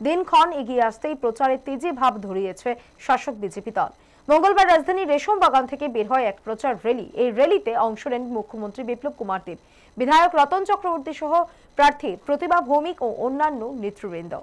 দিনক্ষণ এগিয়ে আসতেই প্রচারে তেজি ভাব ধরিয়েছে শাসক বিজেপি দল। মঙ্গলবার রাজধানীর রেশম বাগান থেকে বের হয় এক প্রচার র্যালি। এই র্যালিতে অংশ নেন মুখ্যমন্ত্রী বিপ্লব কুমার দেব। বিধায়ক রতন চক্রবর্তী সহ প্রার্থী প্রতিভা ভৌমিক ও অন্যান্য নেতৃবৃন্দ।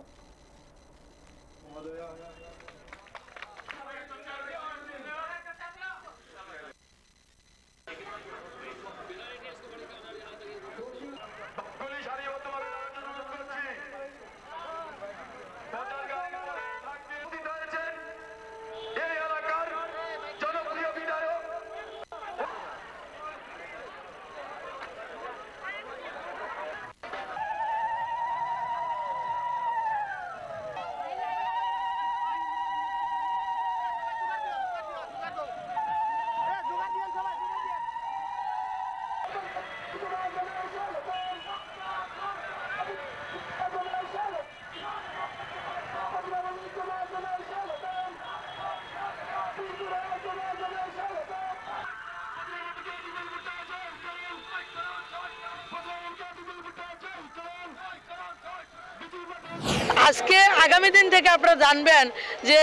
আজকে আগামী দিন থেকে আপনারা জানবেন যে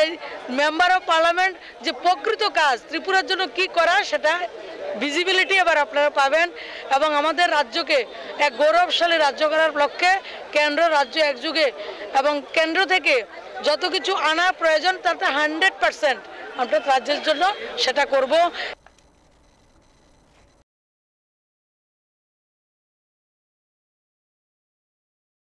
মেম্বার অফ পার্লামেন্ট যে প্রকৃত কাজ ত্রিপুরার জন্য কি করা সেটা ভিজিবিলিটি এবার আপনারা পাবেন এবং আমাদের রাজ্যকে এক গৌরবশালী রাজ্য করার লক্ষ্যে কেন্দ্র রাজ্য একযুগে এবং কেন্দ্র থেকে যত কিছু আনা প্রয়োজন তাতে হান্ড্রেড পার্সেন্ট আমরা রাজ্যের জন্য সেটা করব।